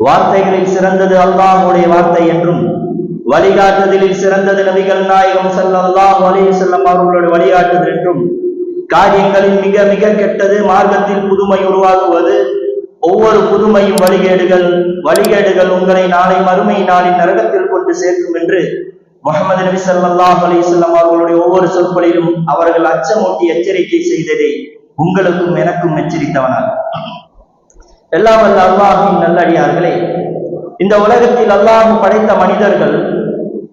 வார்த்தைகளில் சிறந்தது அல்லாஹுடைய வார்த்தை என்றும் வழிகாட்டுதலில் சிறந்தது நபிகள் நாயகம் ஸல்லல்லாஹு அலைஹி செல்லம் அவர்களுடைய வழிகாட்டுதல் என்றும் காரியங்களில் மிக மிக கெட்டது மார்க்கத்தில் புதுமை உருவாக்குவது ஒவ்வொரு புதுமையும் வழிகேடுகள் வழிகேடுகள் உங்களை நாளை மறுமை நாளின் நரகத்தில் கொண்டு சேர்க்கும் என்று முகமது நபி சல்லாஹ் அலைஹி அவர்களுடைய ஒவ்வொரு சொற்களிலும் அவர்கள் அச்சமூட்டி எச்சரிக்கை செய்ததை உங்களுக்கும் எனக்கும் எச்சரித்தவனாக. எல்லாம் வல்ல அல்லாஹின் நல்லடியார்களே இந்த உலகத்தில் அல்லாஹ் படைத்த மனிதர்கள்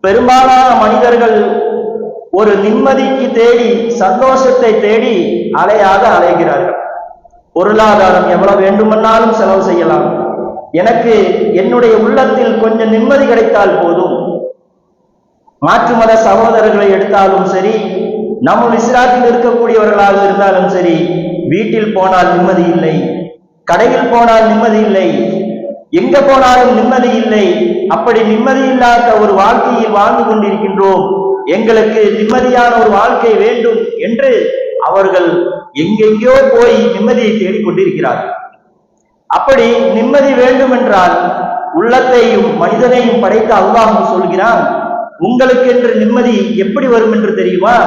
பெரும்பாலான மனிதர்கள் ஒரு நிம்மதிக்கு தேடி சந்தோஷத்தை தேடி அலையாக அலைகிறார்கள். பொருளாதாரம் எவ்வளவு வேண்டுமென்னாலும் செலவு செய்யலாம். எனக்கு என்னுடைய உள்ளத்தில் கொஞ்சம் நிம்மதி கிடைத்தால் போதும். மாற்று மத சகோதரர்களை எடுத்தாலும் சரி நம்ம இஸ்லாத்தில் இருக்கக்கூடியவர்களாக இருந்தாலும் சரி வீட்டில் போனால் நிம்மதி இல்லை. கடையில் போனால் நிம்மதி இல்லை எங்க போனாலும் நிம்மதி இல்லை அப்படி நிம்மதி இல்லாத ஒரு வாழ்க்கையில் வாழ்ந்து கொண்டிருக்கின்றோம். எங்களுக்கு நிம்மதியான ஒரு வாழ்க்கை வேண்டும் என்று அவர்கள் எங்கெங்கோ போய் நிம்மதியை தேடிக்கொண்டிருக்கிறார்கள். அப்படி நிம்மதி வேண்டும் என்றால் உள்ளத்தையும் மனிதனையும் படைத்த அல்லாஹ் சொல்கிறான் உங்களுக்கு என்று நிம்மதி எப்படி வரும் என்று தெரியுமா?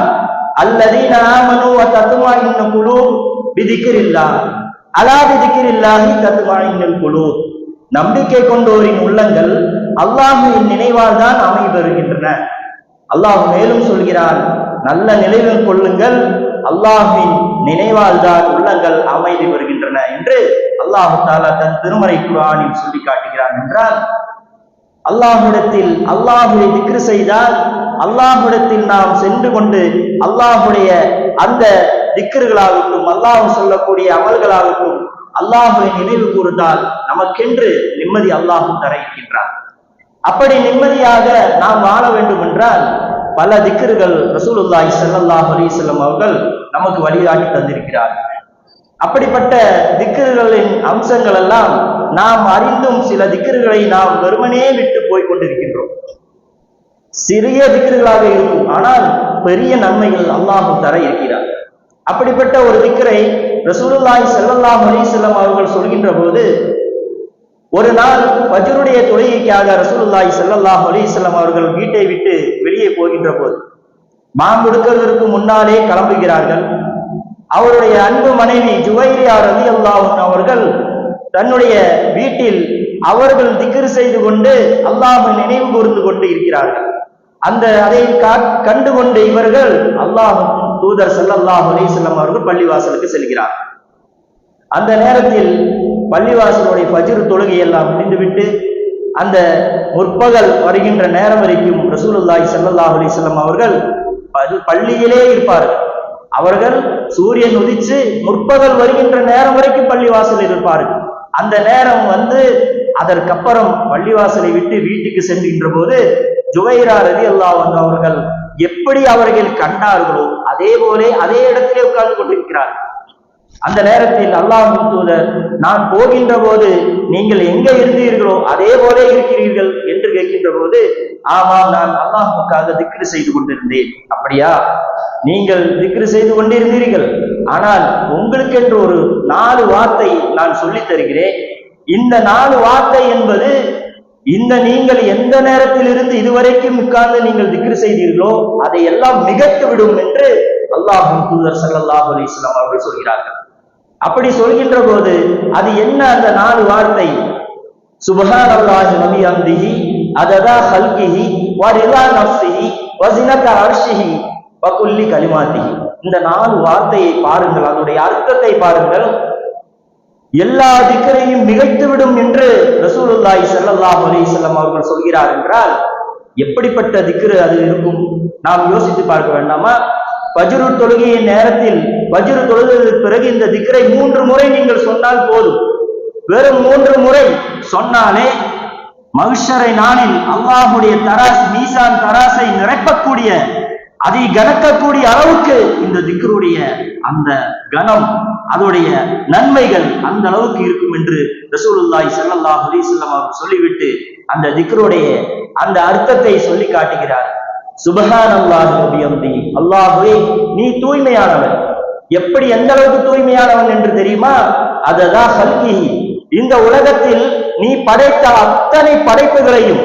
அல்லது நாமனு தத்துமா இன்ன குழு விதிக்கிறில்லா அலாது திக்கிரில்லாஹி தத்துவாயின் குழு நம்பிக்கை கொண்டோரின் உள்ளங்கள் அல்லாஹுவின் நினைவால் தான் அமைய பெறுகின்றன அல்லாஹ் மேலும் சொல்கிறான் நல்ல நினைவில் கொள்ளுங்கள் அல்லாஹின் நினைவால் தான் உள்ளங்கள் அமைதி வருகின்றன என்று அல்லாஹு தாலா தன் திருமறை குரானில் சொல்லி காட்டுகிறான் என்றால் அல்லாஹுடத்தில் அல்லாஹுவை திக்ரு செய்தால் அல்லாஹுடத்தில் நாம் சென்று கொண்டு அல்லாஹுடைய அந்த திக்ருகளாகட்டும் அல்லாஹ் சொல்லக்கூடிய அமல்களாகட்டும் அல்லாஹுவை நினைவு கூர்ந்தால் நமக்கென்று நிம்மதி அல்லாஹு தர இருக்கின்றார் அப்படி நிம்மதியாக நாம் வாழ வேண்டும் என்றால் பல திக்கர்கள் ரசூலுல்லாஹி சல்லாஹ் அலிசல்லம் அவர்கள் நமக்கு வழிகாட்டி தந்திருக்கிறார்கள். அப்படிப்பட்ட திக்கர்களின் அம்சங்கள் எல்லாம் நாம் அறிந்தும் சில திக்கர்களை நாம் வெறுமனே விட்டு போய் கொண்டிருக்கின்றோம். சிறிய திக்கர்களாக இருக்கும் ஆனால் பெரிய நன்மைகள் அல்லாஹு தர இருக்கிறார். அப்படிப்பட்ட ஒரு திக்கரை ரசூலுல்லாய் செல்லல்லாம் அலிசல்லம் அவர்கள் சொல்கின்ற போது ஒரு நாள் ஃபஜ்ருடைய தொழுகைக்காக ரசூலுல்லாய் செல்லல்லாம் அலிசல்லம் அவர்கள் வீட்டை விட்டு வெளியே போகின்ற போது மாம்புடுக்கிறதற்கு முன்னாலே கிளம்புகிறார்கள். அவருடைய அன்பு மனைவி ஜுவைரியா அல்லாஹன் அவர்கள் தன்னுடைய வீட்டில் அவர்கள் திக்ர் செய்து கொண்டு அல்லாஹ் நினைவு கூர்ந்து கொண்டு இருக்கிறார்கள். அந்த அதை கா- கண்டு கொண்டு இவர்கள் அல்லாஹ் தூதர் ஸல்லல்லாஹு அலைஹி அவர்கள் பள்ளிவாசலுக்கு செல்கிறார்கள் அந்த நேரத்தில் பள்ளிவாசலுடைய பஜிர் தொழுகை எல்லாம் முடிந்துவிட்டு அந்த முற்பகல் வருகின்ற நேரம் வரைக்கும் ரசூலுல்லாஹி ஸல்லல்லாஹு அலைஹி வஸல்லம் அவர்கள் பள்ளியிலே இருப்பார்கள். அவர்கள் சூரியன் உதிச்சு முற்பகல் வருகின்ற நேரம் வரைக்கும் பள்ளிவாசல் இருப்பார்கள். அந்த நேரம் வந்து அதற்கப்புறம் பள்ளிவாசலை விட்டு வீட்டுக்கு செல்கின்ற போது ஜுவைரா அல்லா வந்து அவர்கள் எப்படி அவர்கள் கண்டார்களோ அதே போலே அதே இடத்திலே உட்கார்ந்து கொண்டிருக்கிறார்கள். அந்த நேரத்தில் அல்லாஹ் தூதர் நான் போகின்ற போது நீங்கள் எங்க இருந்தீர்களோ அதே போல இருக்கிறீர்கள் என்று கேட்கின்ற போது ஆமாம் நான் அல்லாஹுக்காக திக்ரு செய்து கொண்டிருந்தேன். அப்படியா? நீங்கள் திக்ரு செய்து கொண்டிருந்தீர்கள். ஆனால் உங்களுக்கென்று ஒரு நாலு வார்த்தை நான் சொல்லித் தருகிறேன். இந்த நாலு வார்த்தை என்பது இந்த நீங்கள் எந்த நேரத்தில் இருந்து இதுவரைக்கும் உட்கார்ந்து நீங்கள் திக்ரு செய்தீர்களோ அதை எல்லாம் மிகத்து விடும் என்று அல்லாஹும் தூதர் ஸல்லல்லாஹு அலி இஸ்லாம் அவர்கள் சொல்கிறார்கள். அப்படி சொல்கின்ற போது அது என்ன அந்த நாலு வார்த்தை? சுபஹான் அல்லாஹி நபி அந்திஹி அததா ஹல்கிஹி வரிலா நஃப்சிஹி வஸினத அர்ஷிஹி வகுல்லி கலிமாத்திஹி. இந்த நாலு வார்த்தையை பாருங்கள் அதனுடைய அர்த்தத்தை பாருங்கள். எல்லா திக்கரையும் மிகைத்துவிடும் என்று ரசூலுல்லாஹி ஸல்லல்லாஹு அலைஹி வஸல்லம் அவர்கள் சொல்கிறார் என்றால் எப்படிப்பட்ட திக்ரு அது இருக்கும்? நாம் யோசித்து பார்க்க வேண்டாமா? வஜ்ரு தொழுகையின் நேரத்தில் வஜ்ரு தொழுகைக்கு பிறகு இந்த திக்கரை மூன்று முறை நீங்கள் சொன்னால் போதும். வெறும் மூன்று முறை சொன்னாலே மகிஷரை நானில் அல்லாஹுடைய தராஸ் மீசான் தராசை நிரப்பக்கூடிய அதை கணக்கக்கூடிய அளவுக்கு இந்த திக்ருடைய அந்த கணம் அதோடைய நன்மைகள் அந்த அளவுக்கு இருக்கும் என்று ரசூலுல்லாய் ஸல்லல்லாஹு அலைஹி அவர்கள் சொல்லிவிட்டு அந்த திக்ருடைய அந்த அர்த்தத்தை சொல்லி காட்டுகிறார். சுபகான் அல்லாஹ் அல்லாஹுவே நீ தூய்மையானவன். எப்படி எந்த அளவுக்கு தூய்மையானவன் என்று தெரியுமா? அததான் ஹல்கிஹி இந்த உலகத்தில் நீ படைத்த அத்தனை படைப்புகளையும்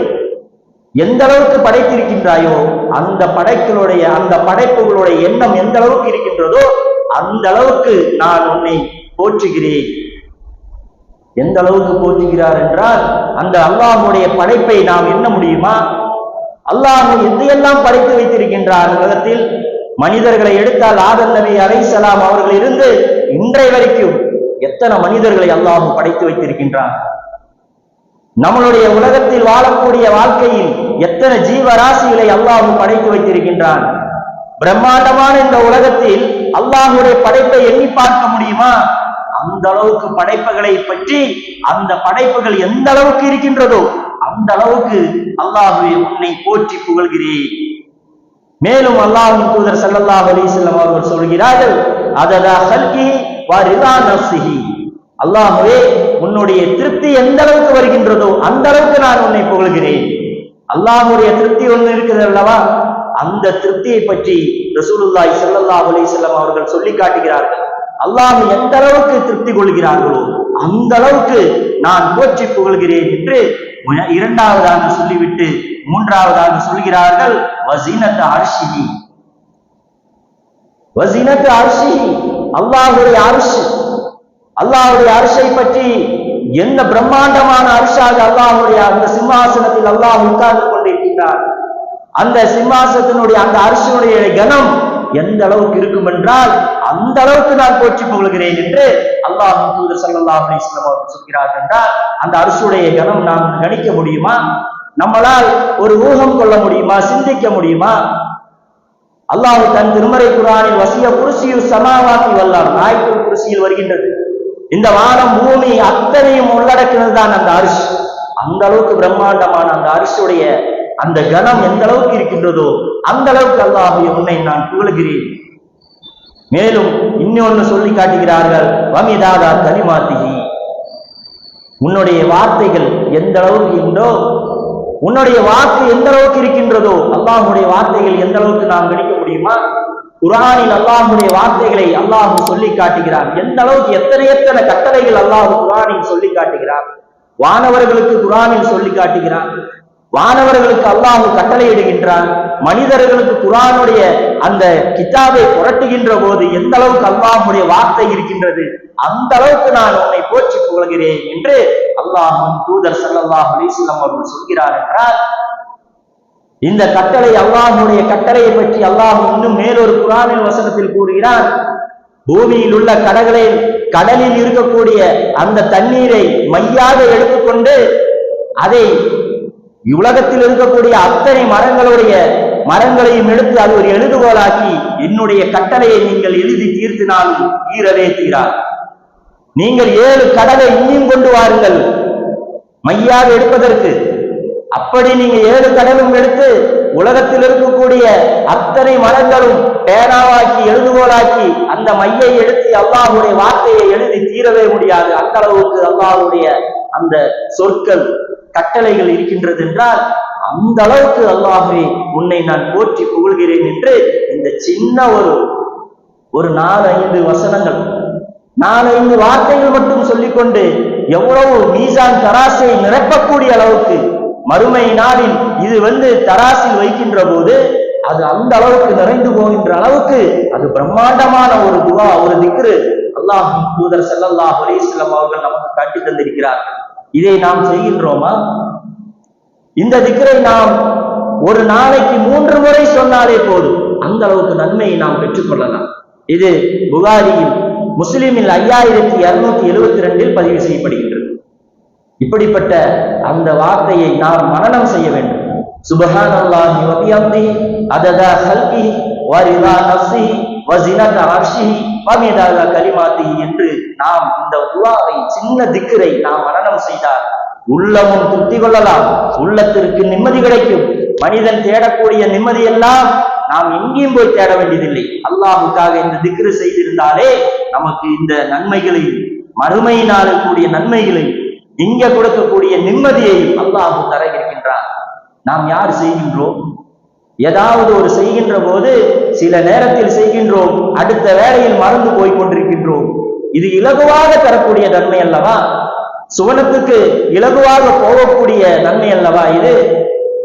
எந்த அளவுக்கு படைத்திருக்கின்றாயோ அந்த படைப்புகளுடைய அந்த படைப்புகளுடைய எண்ணம் எந்த அளவுக்கு இருக்கின்றதோ அந்த அளவுக்கு நான் உன்னை போற்றுகிறேன். எந்த அளவுக்கு போற்றுகிறார் என்றால் அந்த அல்லாஹுடைய படைப்பை நாம் எண்ண முடியுமா? அல்லாஹ் எதையெல்லாம் படைத்து வைத்திருக்கின்றார் உலகத்தில் மனிதர்களை எடுத்தால் ஆதம் நபி அலைசலாம் அவர்கள் இருந்து இன்றைய வரைக்கும் எத்தனை மனிதர்களை அல்லாஹ் படைத்து வைத்திருக்கின்றார் நம்மளுடைய உலகத்தில் வாழக்கூடிய வாழ்க்கையில் எத்தனை ஜீவராசிகளை அல்லாஹ் படைத்து வைத்திருக்கின்றான்? பிரம்மாண்டமான இந்த உலகத்தில் அல்லாஹுடைய படைப்பை எண்ணி பார்க்க முடியுமா? அந்த அளவுக்கு படைப்புகளை பற்றி அந்த படைப்புகள் எந்த அளவுக்கு இருக்கின்றதோ அந்த அளவுக்கு அல்லாஹுவே உன்னை போற்றி புகழ்கிறேன். மேலும் அல்லாஹின் தூதர் ஸல்லல்லாஹு அலைஹி செல்லம் அவர்கள் சொல்கிறார்கள் அல்லாஹுவே உன்னுடைய திருப்தி எந்த அளவுக்கு வருகின்றதோ அந்த அளவுக்கு நான் உன்னை புகழ்கிறேன். அல்லாஹுடைய திருப்தி ஒன்று இருக்குது அல்லவா? அந்த திருப்தியை பற்றி ரசூலுல்லாய் ஸல்லல்லாஹு அலைஹி செல்லம் அவர்கள் சொல்லி காட்டுகிறார்கள். அல்லாஹ் எந்த அளவுக்கு திருப்தி கொள்கிறார்களோ அந்த அளவுக்கு நான் போற்றி புகழ்கிறேன் என்று இரண்டாவதாக சொல்லிவிட்டு மூன்றாவதாக சொல்கிறார்கள் வசீனத் அரிசி வசீனத் அர்ஷிஹி அல்லாஹுடைய அரிசி அல்லாஹுடைய அரிசை பற்றி என்ன பிரம்மாண்டமான அரிசாக அல்லாஹுடைய அந்த சிம்மாசனத்தில் அல்லாஹ் உட்கார்ந்து கொண்டிருக்கிறார் அந்த சிம்மாசனத்தினுடைய அந்த அரிசியுடைய கனம் எந்த அளவுக்கு இருக்கும் என்றால் அந்த அளவுக்கு நான் போற்றி புகழ்கிறேன் என்று அல்லாஹ் தூதர் சல்லா அலைஹி வஸல்லம் அவர்கள் சொல்கிறார்கள் என்றால் அந்த அரசுடைய கனம் நாம் கணிக்க முடியுமா? நம்மளால் ஒரு ஊகம் கொள்ள முடியுமா? சிந்திக்க முடியுமா? அல்லாஹ் தன் திருமறை குரானில் வசிய குருசியில் சமாவாக்கி வல்லார் நாய்க்குள் குருசியில் வருகின்றது. இந்த வானம் பூமி அத்தனையும் உள்ளடக்கினது தான் அந்த அரிசி அந்த அளவுக்கு பிரம்மாண்டமான அந்த அரிசியுடைய அந்த கணம் எந்த அளவுக்கு இருக்கின்றதோ அந்த அளவுக்கு அல்லாஹ் உன்னை நான் புகழ்கிறேன். மேலும் இன்னொன்னு சொல்லி காட்டுகிறார்கள் வமிதாதா கனிமாத்திகி உன்னுடைய வார்த்தைகள் எந்த அளவுக்கு இருந்தோ உன்னுடைய வாக்கு எந்த அளவுக்கு இருக்கின்றதோ அல்லாஹுடைய வார்த்தைகள் எந்த அளவுக்கு நாம் கணிக்க முடியுமா குரானில் அல்லாஹுடைய வார்த்தைகளை அல்லாஹ் சொல்லி காட்டுகிறான். எந்த அளவுக்கு எத்தனை எத்தனை கட்டளைகள் அல்லாஹ் குரானில் சொல்லி காட்டுகிறான். வானவர்களுக்கு குரானில் சொல்லி காட்டுகிறான். வானவர்களுக்கு அல்லாஹ் கட்டளையிடுகின்றான். மனிதர்களுக்கு குரானுடைய அந்த கிதாபை புரட்டுகின்ற போது எந்த அளவுக்கு அல்லாஹுடைய வார்த்தை இருக்கின்றது அந்த அளவுக்கு நான் உன்னை போற்றி புகழ்கிறேன் என்று அல்லாஹும் தூதர் சல்லாஹ் அலைஹி அவர்கள் சொல்கிறார் என்றால் இந்த கட்டளை அல்லாஹுடைய கட்டளையை பற்றி அல்லாஹ் இன்னும் மேலொரு குரானில் வசனத்தில் கூறுகிறான். பூமியில் உள்ள கடல்களை கடலில் இருக்கக்கூடிய அந்த தண்ணீரை மையாக எடுத்துக்கொண்டு அதை இவ்வுலகத்தில் இருக்கக்கூடிய அத்தனை மரங்களுடைய மரங்களையும் எடுத்து அது ஒரு எழுதுகோலாக்கி என்னுடைய கட்டளையை நீங்கள் எழுதி தீர்த்தினாலும் தீரவே தீரார் நீங்கள் ஏழு கடலை இன்னும் கொண்டு வாருங்கள். மையாக எடுப்பதற்கு. அப்படி நீங்க ஏழு கடலும் எடுத்து உலகத்தில் இருக்கக்கூடிய அத்தனை மரங்களும் பேனாவாக்கி எழுதுகோலாக்கி அந்த மையை எடுத்து அல்லாஹுடைய வார்த்தையை எழுதி தீரவே முடியாது. அந்த அளவுக்கு அல்லாஹுடைய அந்த சொற்கள் கட்டளைகள் இருக்கின்றது என்றால் அந்த அளவுக்கு அல்லாஹே உன்னை நான் போற்றி புகழ்கிறேன் என்று இந்த சின்ன ஒரு ஒரு நாலு ஐந்து வசனங்கள் நாலஞ்சு வார்த்தைகள் மட்டும் சொல்லிக்கொண்டு எவ்வளவு மீசான் தராசை நிரப்பக்கூடிய அளவுக்கு மறுமை நாளில் இது வந்து தராசில் வைக்கின்ற போது அது அந்த அளவுக்கு நிறைந்து போகின்ற அளவுக்கு அது பிரம்மாண்டமான ஒரு துவா ஒரு திக்ரு அல்லாஹ் தூதர் ஸல்லல்லாஹு அலைஹி அவர்கள் நமக்கு காட்டி தந்திருக்கிறார்கள். இதை நாம் செய்கின்றோமா? இந்த திக்கரை நாம் ஒரு நாளைக்கு மூன்று முறை சொன்னாலே போதும். அந்த அளவுக்கு நன்மையை நாம் பெற்றுக்கொள்ளலாம் இது புகாரியில் முஸ்லிமில் ஐயாயிரத்தி இருநூத்தி எழுபத்தி ரெண்டில் பதிவு செய்யப்படுகின்றது. இப்படிப்பட்ட அந்த வார்த்தையை நாம் மரணம் செய்ய வேண்டும். சுபஹான் அல்லாஹி வபியம்தி அததா ஹல்கி வரிதா நஃப்சி வஸினத அர்ஷிஹி வமிதாத கலிமாத்தி என்று நாம் இந்த துவாவை சின்ன திக்கரை நாம் மரணம் செய்தால் உள்ளமும் திருப்தி கொள்ளலாம். உள்ளத்திற்கு நிம்மதி கிடைக்கும். மனிதன் தேடக்கூடிய நிம்மதி எல்லாம் நாம் எங்கேயும் போய் தேட வேண்டியதில்லை. அல்லாஹுக்காக இந்த திக்ரு செய்திருந்தாலே நமக்கு இந்த நன்மைகளை மறுமையினால் கூடிய நன்மைகளை இங்க கொடுக்கக்கூடிய நிம்மதியையும் அல்லாஹு தர இருக்கின்றான். நாம் யார் செய்கின்றோம்? ஏதாவது ஒரு செய்கின்ற போது சில நேரத்தில் செய்கின்றோம் அடுத்த வேளையில் மறந்து போய் கொண்டிருக்கின்றோம். இது இலகுவாக தரக்கூடிய நன்மை அல்லவா? சுவனத்துக்கு இலகுவாக போகக்கூடிய நன்மை அல்லவா இது?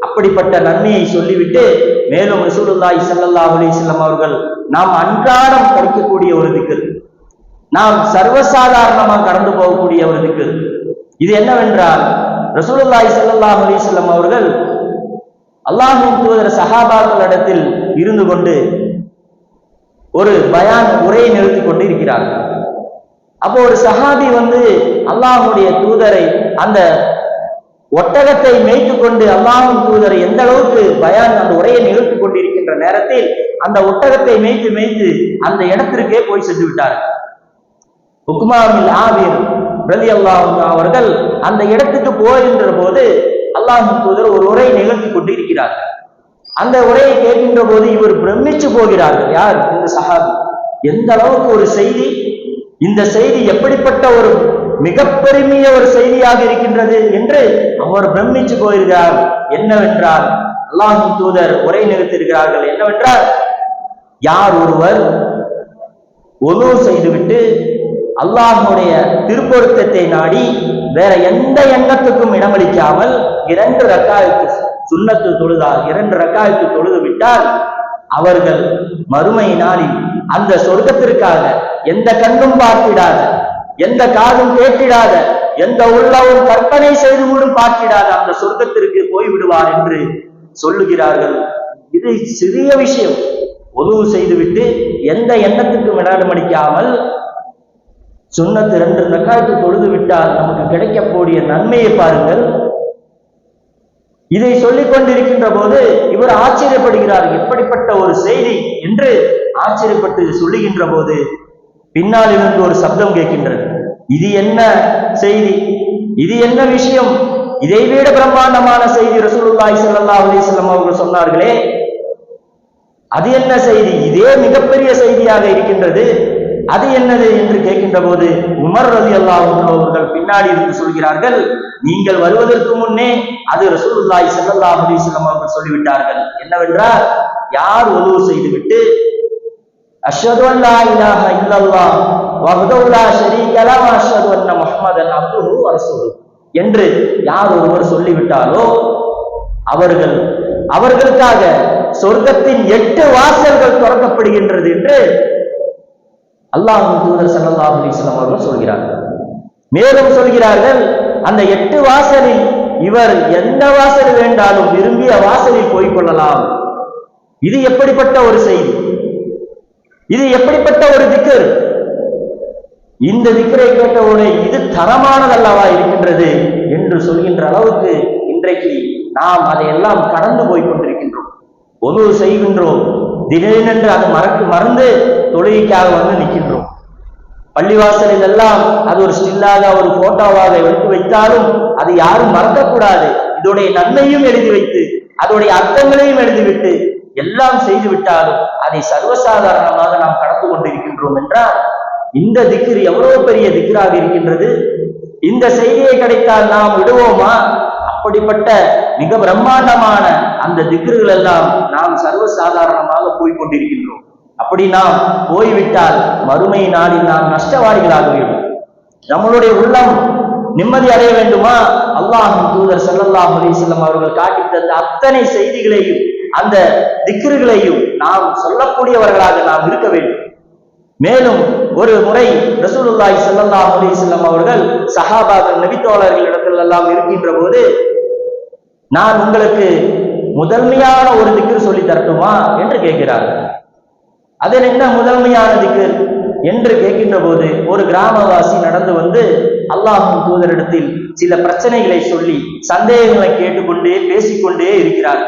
அப்படிப்பட்ட நன்மையை சொல்லிவிட்டு மேலும் ரசூலுல்லாஹி சல்லல்லா அலைஹி அவர்கள் நாம் அன்றாடம் படிக்கக்கூடிய ஒரு திக்கல் நாம் சர்வசாதாரணமாக கடந்து போகக்கூடிய ஒரு திக்கல் இது என்னவென்றால் ரசூலுல்லாய் சல்லல்லா அலைஹி அவர்கள் அல்லாஹ்வின் தூதர் சஹாபாக்களிடத்தில் இருந்து கொண்டு ஒரு பயான் உரையை நிறுத்தி கொண்டு இருக்கிறார்கள் அப்போ ஒரு சஹாபி வந்து அல்லாஹுடைய தூதரை அந்த ஒட்டகத்தை மேய்த்து கொண்டு அல்லாஹின் தூதரை எந்த அளவுக்கு பயான் அந்த உரையை நிகழ்த்தி கொண்டிருக்கின்ற நேரத்தில் அந்த ஒட்டகத்தை மேய்த்து மேய்த்து அந்த இடத்திற்கே போய் சென்று விட்டார். உக்மாவில் ஆவிர் பிரதி அல்லாஹ் அவர்கள் அந்த இடத்துக்கு போகின்ற போது அல்லாஹின் தூதர் ஒரு உரை நிகழ்த்தி கொண்டு இருக்கிறார் அந்த உரையை கேட்கின்ற போது இவர் பிரமிச்சு போகிறார்கள். யார்? இந்த சஹாபி. எந்த அளவுக்கு ஒரு செய்தி இந்த செய்தி எப்படிப்பட்ட ஒரு மிக பெருமைய ஒரு செய்தியாக இருக்கின்றது என்று அவர் பிரமிச்சு போயிருக்கிறார். என்னவென்றால் அல்லாஹின் தூதர் உரை நிகழ்த்திருக்கிறார்கள் என்னவென்றால் யார் ஒருவர் ஒழு செய்துவிட்டு அல்லாஹுடைய திருப்பொருத்தத்தை நாடி வேற எந்த எண்ணத்துக்கும் இடமளிக்காமல் இரண்டு ரக்காயத்து சுண்ணத்து தொழுதால் இரண்டு ரக்காயத்து தொழுது விட்டால் அவர்கள் மறுமை நாளில் அந்த சொர்க்கத்திற்காக எந்த கண்ணும் பார்த்திடாத எந்த காதும் கேட்டிடாத எந்த உள்ளவும் கற்பனை செய்து கூடும் பார்த்திடாத அந்த சொர்க்கத்திற்கு போய்விடுவார் என்று சொல்லுகிறார்கள். இது சிறிய விஷயம். ஒழுவு செய்துவிட்டு எந்த எண்ணத்துக்கும் இடமளிக்காமல் சுண்ணத்து ரெண்டு ரக்காயத்து தொழுது விட்டால் நமக்கு கிடைக்கக்கூடிய நன்மையை பாருங்கள். இதை சொல்லிக் கொண்டிருக்கின்ற போது இவர் ஆச்சரியப்படுகிறார். எப்படிப்பட்ட ஒரு செய்தி என்று ஆச்சரியப்பட்டு சொல்லுகின்ற போது பின்னால் இருந்து ஒரு சப்தம் கேட்கின்றது. இது என்ன செய்தி? இது என்ன விஷயம்? இதை விட பிரம்மாண்டமான செய்தி ரசூலுல்லாய் ஸல்லல்லாஹு அலைஹி அவர்கள் சொன்னார்களே. அது என்ன செய்தி? இதே மிகப்பெரிய செய்தியாக இருக்கின்றது. அது என்னது என்று கேட்கின்ற போது உமர் ரதி அல்லாஹ் அவர்கள் பின்னாடி இருந்து சொல்கிறார்கள் நீங்கள் வருவதற்கு முன்னே அது ரசூலுல்லாஹி செல்லல்லா அலைஹி அவர்கள் சொல்லிவிட்டார்கள். என்னவென்றால் யார் உதவு செய்துவிட்டு அஷது அல்லா இலாஹ இல்லல்லாஹ் வஹ்தஹு லா அஷது லஹு வ அன்ன முஹம்மதன் அப்துஹு என்று யார் ஒருவர் சொல்லிவிட்டாலோ அவர்கள் அவர்களுக்காக சொர்க்கத்தின் எட்டு வாசல்கள் திறக்கப்படுகின்றது என்று அல்லாஹின் தூதர் ஸல்லல்லாஹு அலைஹி வஸல்லம் அவர்கள் சொல்கிறார்கள். மேலும் சொல்கிறார்கள் அந்த எட்டு வாசலில் இவர் எந்த வாசல் வேண்டாலும் விரும்பிய வாசலில் போய் கொள்ளலாம். இது எப்படிப்பட்ட ஒரு செய்தி? இது எப்படிப்பட்ட ஒரு திக்கர்? இந்த திக்கரை கேட்டவுடனே இது தரமானதல்லவா இருக்கின்றது என்று சொல்கின்ற அளவுக்கு இன்றைக்கு நாம் அதையெல்லாம் கடந்து போய் கொண்டிருக்கின்றோம். ஒது செய்கின்றோம். திடீரென்று அது மறக்கு மறந்து தொழுகைக்காக வந்து நிற்கின்றோம். பள்ளிவாசலில் எல்லாம் அது ஒரு ஸ்டில்லாக ஒரு போட்டோவாக எடுத்து வைத்தாலும் அது யாரும் மறக்கக்கூடாது. இதோடைய நன்மையும் எழுதி வைத்து அதோடைய அர்த்தங்களையும் எழுதிவிட்டு எல்லாம் செய்து விட்டாலும் அதை சர்வசாதாரணமாக நாம் கடந்து கொண்டிருக்கின்றோம் என்றால் இந்த திக்ர் எவ்வளவு பெரிய திக்ராக இருக்கின்றது? இந்த செய்தியை கிடைத்தால் நாம் விடுவோமா? அப்படிப்பட்ட மிக பிரம்மாண்டமான அந்த திக்ருகள் எல்லாம் நாம் சர்வசாதாரணமாக போய் கொண்டிருக்கின்றோம் அப்படி நாம் போய்விட்டால் மறுமை நாளில் நாம் நஷ்டவாளிகளாகிவிடும் நம்மளுடைய உள்ளம் நிம்மதி அடைய வேண்டுமா? அல்லாஹும் தூதர் ஸல்லல்லாஹு அலைஹி அவர்கள் காட்டி தந்த அத்தனை செய்திகளையும் அந்த திக்ருகளையும் நாம் சொல்லக்கூடியவர்களாக நாம் இருக்க வேண்டும். மேலும் ஒரு முறை ரசூலுல்லாய் ஸல்லல்லாஹு அலி செல்லம் அவர்கள் சஹாபாக்கள் நபித்தோழர்களிடத்தில் எல்லாம் இருக்கின்ற போது நான் உங்களுக்கு முதன்மையான ஒரு திக்கு சொல்லி தரட்டுமா? என்று கேட்கிறார்கள். அதில் என்ன முதன்மையான திக்கு என்று கேட்கின்ற போது ஒரு கிராமவாசி நடந்து வந்து அல்லாஹின் தூதரிடத்தில் சில பிரச்சனைகளை சொல்லி சந்தேகங்களை கேட்டுக்கொண்டே பேசிக்கொண்டே இருக்கிறார்.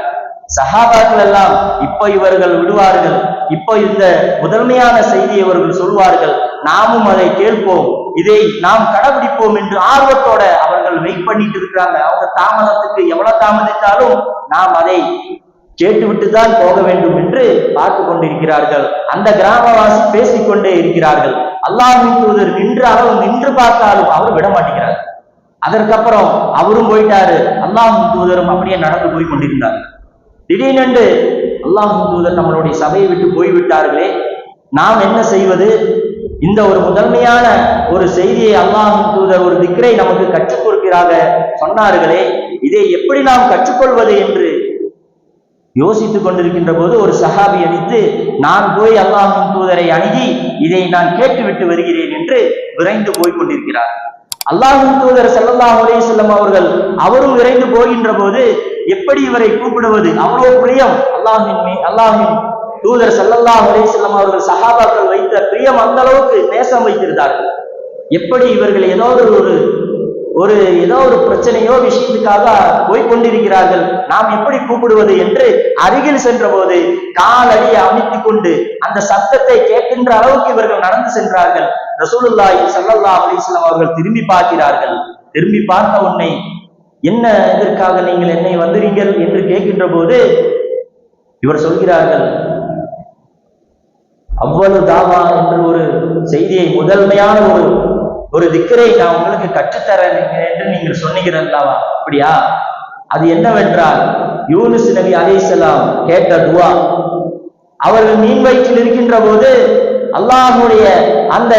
சஹாபாக்கள் எல்லாம் இப்போ இவர்கள் விடுவார்கள். இப்போ இந்த முதன்மையான செய்தியை இவர்கள் சொல்வார்கள். நாமும் அதை கேட்போம். இதை நாம் கடைபிடிப்போம் என்று ஆர்வத்தோட அவர்கள் வெயிட் பண்ணிட்டு இருக்கிறாங்க. அவங்க தாமதத்துக்கு எவ்வளவு தாமதித்தாலும் நாம் அதை கேட்டுவிட்டு தான் போக வேண்டும் என்று பார்த்து கொண்டிருக்கிறார்கள். அந்த கிராமவாசி பேசிக்கொண்டே இருக்கிறார்கள். அல்லாஹின் தூதர் நின்று அளவு நின்று பார்த்தாலும் அவர் விட மாட்டேங்கிறார். அதற்கப்புறம் அவரும் போயிட்டாரு. அல்லாஹின் தூதரும் அப்படியே நடந்து போய் கொண்டிருந்தார் திடீரென்று அல்லாஹின் தூதர் நம்மளுடைய சபையை விட்டு போய்விட்டார்களே நாம் என்ன செய்வது? இந்த ஒரு முதன்மையான ஒரு செய்தியை அல்லாஹு தூதர் ஒரு திக்ரை நமக்கு கற்றுக் கொடுக்கிறாக சொன்னார்களே இதை எப்படி நாம் கற்றுக்கொள்வது என்று யோசித்துக் கொண்டிருக்கின்ற போது ஒரு சஹாபி அணித்து நான் போய் அல்லாஹின் தூதரை அணுகி இதை நான் கேட்டுவிட்டு வருகிறேன் என்று விரைந்து போய் கொண்டிருக்கிறார். அல்லாஹின் தூதர் செல்லல்லா அலைஹி செல்லம் அவர்கள் அவரும் விரைந்து போகின்ற போது எப்படி இவரை கூப்பிடுவது? அவ்வளவு பிரியம். அல்லாஹின் அல்லாஹின் தூதர் செல்லல்லா அலைஹி செல்லம் அவர்கள் சஹாபாக்கள் வைத்த பிரியம் அந்த அளவுக்கு நேசம் வைத்திருந்தார்கள். எப்படி இவர்கள் ஏதோ ஒரு ஒரு ஏதோ ஒரு பிரச்சனையோ விஷயத்துக்காக போய் கொண்டிருக்கிறார்கள். நாம் எப்படி கூப்பிடுவது என்று அருகில் சென்ற போது காலடியை அமைத்து கொண்டு அந்த சத்தத்தை கேட்கின்ற அளவுக்கு இவர்கள் நடந்து சென்றார்கள். ரசூலுல்லாஹி சல்லல்லா அலிஸ்லாம் அவர்கள் திரும்பி பார்க்கிறார்கள். திரும்பி பார்த்த உன்னை என்ன இதற்காக நீங்கள் என்னை வந்தீர்கள்? என்று கேட்கின்ற போது இவர் சொல்கிறார்கள் அவ்வளவு தாவா என்று ஒரு செய்தியை முதன்மையான ஒரு ஒரு திக்கரை நான் உங்களுக்கு கற்றுத்தரேன் என்று நீங்கள் சொன்னீங்க அல்லவா அப்படியா? அது என்னவென்றால் யூனிஸ் நபி அலிசலாம் கேட்ட துவா அவர்கள் மீன் வயிற்றில் இருக்கின்ற போது அல்லாஹுடைய அந்த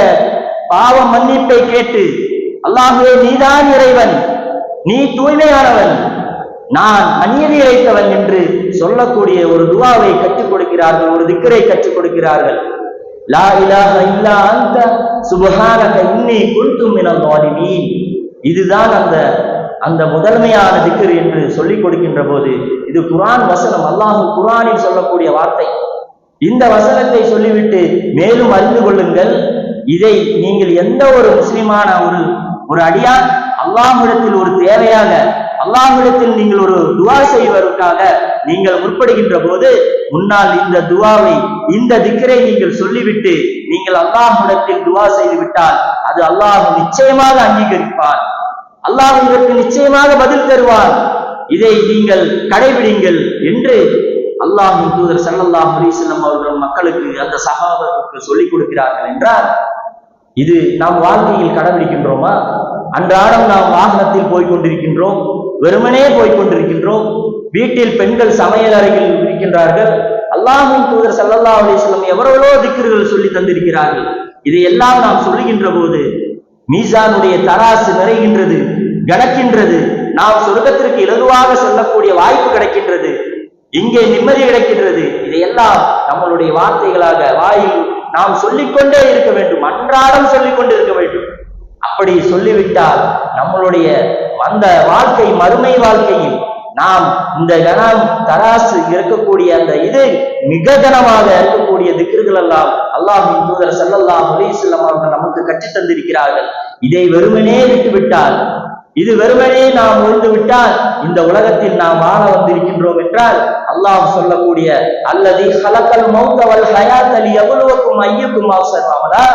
பாவ மன்னிப்பை கேட்டு அல்லாஹுவே நீதான் இறைவன் நீ தூய்மையானவன் நான் அந்நியதி இழைத்தவன் என்று சொல்லக்கூடிய ஒரு துவாவை கற்றுக் கொடுக்கிறார்கள் ஒரு திக்கரை கற்றுக் கொடுக்கிறார்கள். லா இலாஹ இல்லா அந்த சுபஹானக இன்னி குன்து மினல் ஸாலிமீன். இதுதான் அந்த அந்த முதன்மையான திக்கர் என்று சொல்லிக் கொடுக்கின்ற போது இது குரான் வசனம் அல்லாஹு குரானில் சொல்லக்கூடிய வார்த்தை. இந்த வசனத்தை சொல்லிவிட்டு மேலும் அறிந்து கொள்ளுங்கள். இதை நீங்கள் எந்த ஒரு முஸ்லிமான ஒரு ஒரு அடியான் அல்லாஹிடத்தில் ஒரு தேவையாக அல்லாஹ்விடத்தில் நீங்கள் ஒரு துவா செய்வதற்காக நீங்கள் முற்படுகின்ற போது முன்னால் இந்த துவாவை இந்த திக்கரை நீங்கள் சொல்லிவிட்டு நீங்கள் அல்லாஹ்விடத்தில் துவா செய்து விட்டால் அது அல்லாஹ் நிச்சயமாக அங்கீகரிப்பான் அல்லாஹ் இதற்கு நிச்சயமாக பதில் தருவான் இதை நீங்கள் கடைபிடிங்கள் என்று அல்லாஹின் தூதர் ஸல்லல்லாஹு அலைஹி அவர்கள் மக்களுக்கு அந்த சகாபாக்களுக்கு சொல்லிக் கொடுக்கிறார்கள் என்றால் இது நாம் வாழ்க்கையில் கடைபிடிக்கின்றோமா அன்றாடம் நாம் வாகனத்தில் போய்கொண்டிருக்கின்றோம் வெறுமனே போய்கொண்டிருக்கின்றோம் வீட்டில் பெண்கள் சமையல் அறையில் இருக்கின்றார்கள். அல்லாஹின் தூதர் சல்லல்லா அலிஸ்லம் எவ்வளவோ திக்கர்கள் சொல்லி தந்திருக்கிறார்கள். இதையெல்லாம் நாம் சொல்லுகின்ற போது மீசானுடைய தராசு நிறைகின்றது கணக்கின்றது நாம் சொர்க்கத்திற்கு இலகுவாக செல்லக்கூடிய வாய்ப்பு கிடைக்கின்றது. இங்கே நிம்மதி கிடைக்கின்றது. இதையெல்லாம் நம்மளுடைய வார்த்தைகளாக வாயில் நாம் சொல்லிக்கொண்டே இருக்க வேண்டும். அன்றாடம் சொல்லிக்கொண்டு இருக்க வேண்டும். அப்படி சொல்லிவிட்டால் நம்மளுடைய வந்த வாழ்க்கை மறுமை வாழ்க்கையில் நாம் இந்த கணம் தராசு இருக்கக்கூடிய அந்த இது மிக கனமாக இருக்கக்கூடிய திக்ருகள் எல்லாம் அல்லாஹின் தூதர் செல்லல்லா அலைஹி அவர்கள் நமக்கு கற்றுத் தந்திருக்கிறார்கள் இதை வெறுமனே விட்டுவிட்டால் இது வெறுமனே நாம் ஒழிந்து விட்டால் இந்த உலகத்தில் நாம் ஆள வந்திருக்கின்றோம் என்றால் அல்லாஹ் சொல்லக்கூடிய அல்லது ஹலக்கல் மௌத்தவல் ஹயாத் அலி எவ்வளவுக்கும் ஐயக்கும் அவசரமாமலா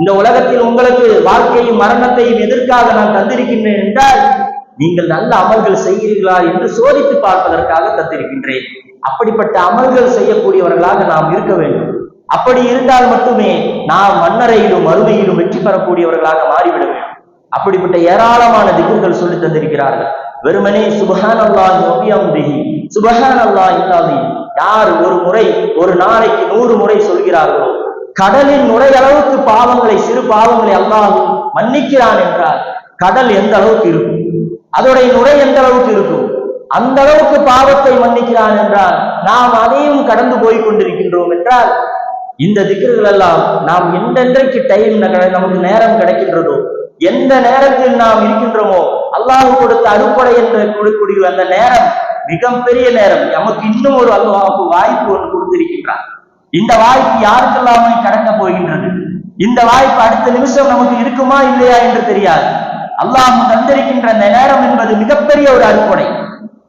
இந்த உலகத்தில் உங்களுக்கு வாழ்க்கையும் மரணத்தையும் எதற்காக நான் தந்திருக்கின்றேன் என்றால் நீங்கள் நல்ல அமல்கள் செய்கிறீர்களா என்று சோதித்து பார்ப்பதற்காக தந்திருக்கின்றேன். அப்படிப்பட்ட அமல்கள் செய்யக்கூடியவர்களாக நாம் இருக்க வேண்டும். அப்படி இருந்தால் மட்டுமே நாம் மன்னரையிலும் அருமையிலும் வெற்றி பெறக்கூடியவர்களாக மாறிவிட வேண்டும். அப்படிப்பட்ட ஏராளமான திக்குகள் சொல்லி தந்திருக்கிறார்கள். வெறுமனே சுபஹான் அல்லாஹ் சுபஹான் அல்லாஹ் இல்லாதி யார் ஒரு முறை ஒரு நாளைக்கு நூறு முறை சொல்கிறார்களோ கடலின் நுரை அளவுக்கு பாவங்களை சிறு பாவங்களை அல்லாஹ் மன்னிக்கிறான் என்றால் கடல் எந்த அளவுக்கு இருக்கும்? அதோடைய நுரை எந்த அளவுக்கு இருக்கும்? அந்த அளவுக்கு பாவத்தை மன்னிக்கிறான் என்றால் நாம் அதையும் கடந்து போய் கொண்டிருக்கின்றோம் என்றால் இந்த திக்ருகள் எல்லாம் நாம் என்றென்றைக்கு டைம் நமக்கு நேரம் கிடைக்கின்றதோ எந்த நேரத்தில் நாம் இருக்கின்றோமோ அல்லாஹ் கொடுத்த அறுப்படை என்று கொடுக்கூடிய அந்த நேரம் மிகப்பெரிய நேரம். நமக்கு இன்னும் ஒரு அல்லாஹுக்கு வாய்ப்பு ஒன்று கொடுத்திருக்கின்றார். இந்த வாய்ப்பு யாருக்கெல்லாமே கடக்க போகின்றது? இந்த வாய்ப்பு அடுத்த நிமிஷம் நமக்கு இருக்குமா இல்லையா என்று தெரியாது. அல்லாஹ் தந்திருக்கின்ற அந்த நேரம் என்பது மிகப்பெரிய ஒரு அறுப்படை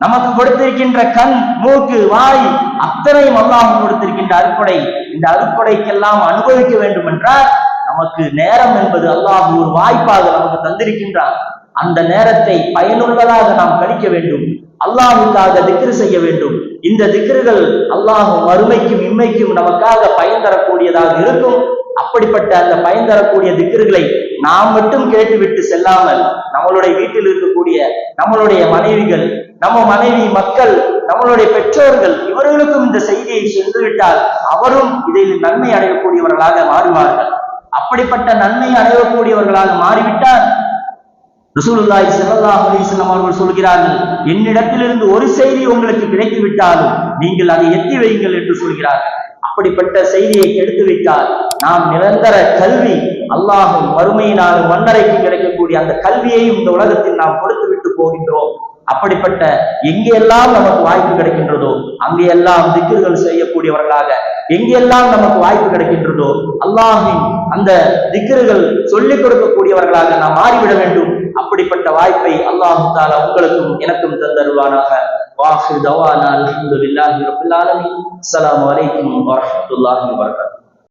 நமக்கு கொடுத்திருக்கின்ற கண் மூக்கு வாய் அத்தனையும் அல்லாஹ் கொடுத்திருக்கின்ற அறுப்படை இந்த அறுப்படைக்கெல்லாம் அனுபவிக்க வேண்டும் என்றால் நமக்கு நேரம் என்பது அல்லாஹ் ஒரு வாய்ப்பாக நமக்கு தந்திருக்கின்றான். அந்த நேரத்தை பயனுள்ளதாக நாம் கழிக்க வேண்டும். அல்லாஹுக்காக திக்ரு செய்ய வேண்டும். இந்த திக்ருகள் அல்லாஹும் மறுமைக்கும் இம்மைக்கும் நமக்காக பயன் தரக்கூடியதாக இருக்கும். அப்படிப்பட்ட அந்த பயன் தரக்கூடிய திக்ருகளை நாம் மட்டும் கேட்டுவிட்டு செல்லாமல் நம்மளுடைய வீட்டில் இருக்கக்கூடிய நம்மளுடைய மனைவிகள் நம்ம மனைவி மக்கள் நம்மளுடைய பெற்றோர்கள் இவர்களுக்கும் இந்த செய்தியை சென்றுவிட்டால் அவரும் இதில் நன்மை அடையக்கூடியவர்களாக மாறுவார்கள். அப்படிப்பட்ட நன்மை அடையக்கூடியவர்களாக மாறிவிட்டால் ருசூலுல்லாய் செல்லல்லாஹ் அலைஹி அவர்கள் சொல்கிறார்கள் என்னிடத்திலிருந்து ஒரு செய்தி உங்களுக்கு கிடைத்து விட்டாலும் நீங்கள் அதை எத்தி வையுங்கள் என்று சொல்கிறார்கள். அப்படிப்பட்ட செய்தியை கெடுத்து விட்டால் நாம் நிரந்தர கல்வி அல்லாஹும் வறுமையினாலும் மன்னரைக்கு கிடைக்கக்கூடிய அந்த கல்வியையும் இந்த உலகத்தில் நாம் கொடுத்து விட்டு போகின்றோம். அப்படிப்பட்ட எங்கெல்லாம் நமக்கு வாய்ப்பு கிடைக்கின்றதோ அங்கெல்லாம் திக்குகள் செய்யக்கூடியவர்களாக எங்கெல்லாம் நமக்கு வாய்ப்பு கிடைக்கின்றதோ அல்லாஹின் அந்த திக்ருகள் சொல்லிக் கொடுக்கக்கூடியவர்களாக நாம் மாறிவிட வேண்டும். அப்படிப்பட்ட வாய்ப்பை அல்லாஹு தாலா உங்களுக்கும் எனக்கும் தந்தருவானாக வாஹு தவானா அல்ஹம்துலில்லாஹி ரப்பில் ஆலமீன்.